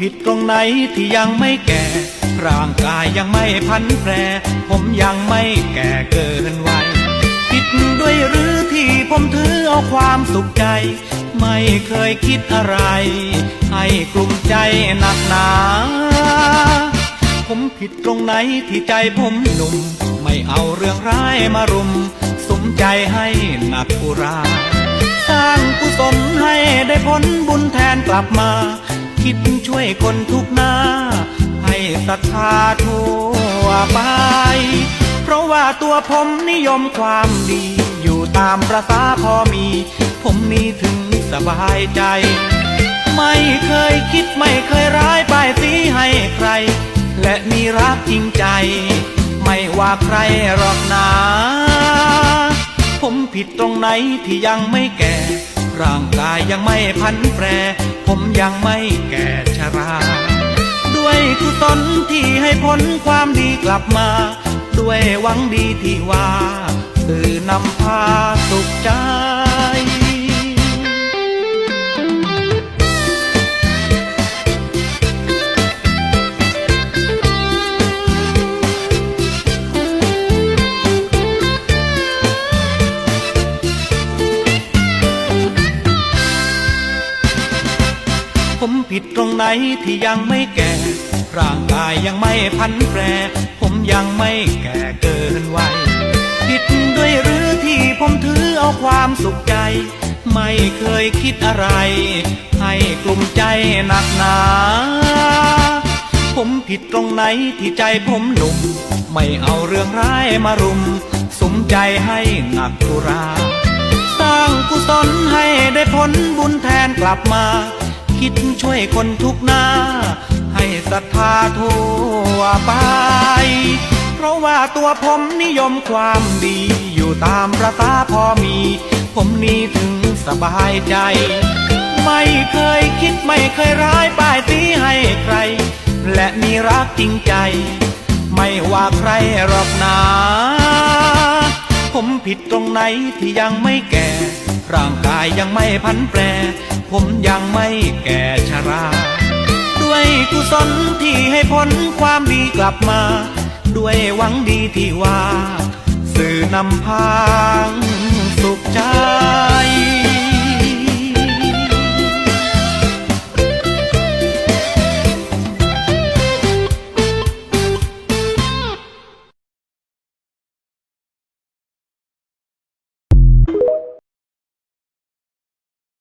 ผิดตรงไหนที่ยังไม่แก่ ร่างกายยังไม่พันแปร ผมยังไม่แก่เกินวัยผิดด้วยหรือที่ผมถือเอาความสุขใจ ไม่เคยคิดอะไร ให้กลุ่มใจหนักหนา ผมผิดตรงไหนที่ใจผมหนุ่ม ไม่เอาเรื่องร้ายมารุม สมใจให้หนักกุรา สร้างกุศลให้ได้ผลบุญแทนกลับมา คิดช่วยคนทุกหน้า ให้ศรัทธาทั่วไป เพราะว่าตัวผมนิยมความดี อยู่ตามประสาพอมี ผมมีถึงสบายใจ ไม่เคยคิดไม่เคยร้ายป้ายสีให้ใคร และมีรักจริงใจ ไม่ว่าใครหรอกนา ผมผิดตรงไหนที่ยังไม่แก่ ร่างกายยังไม่พันแปร ผมยังไม่แก่ชรา ด้วยกุศลที่ให้ผลความดีกลับมา ด้วยหวังดีที่ว่า คือนำพาสุขใจ ผมผิดตรงไหนที่ยังไม่แก่ ร่างกายยังไม่พันแปร ผมยังไม่แก่เกินวัยผิดด้วยหรือที่ผมถือเอาความสุขใจ ไม่เคยคิดอะไร ให้กลุ่มใจหนักหนา ผมผิดตรงไหนที่ใจผมหนุ่ม ไม่เอาเรื่องร้ายมารุม สมใจให้หนักตุรา สร้างกุศลให้ได้ผลบุญแทนกลับมา คิดช่วยคนทุกหน้า ให้ศรัทธาทั่วไป เพราะว่าตัวผมนิยมความดี อยู่ตามประสาพอมี ผมนี้ถึงสบายใจ ไม่เคยคิดไม่เคยร้ายป้ายสีให้ใคร และมีรักจริงใจ ไม่ว่าใครหรอกนาผมผิดตรงไหนที่ยังไม่แก่ ร่างกายยังไม่พันแปร ผมยังไม่แก่ชรา ด้วยกุศลที่ให้ผลความดีกลับมา ด้วยหวังดีที่ว่า สื่อนำพางสุขใจ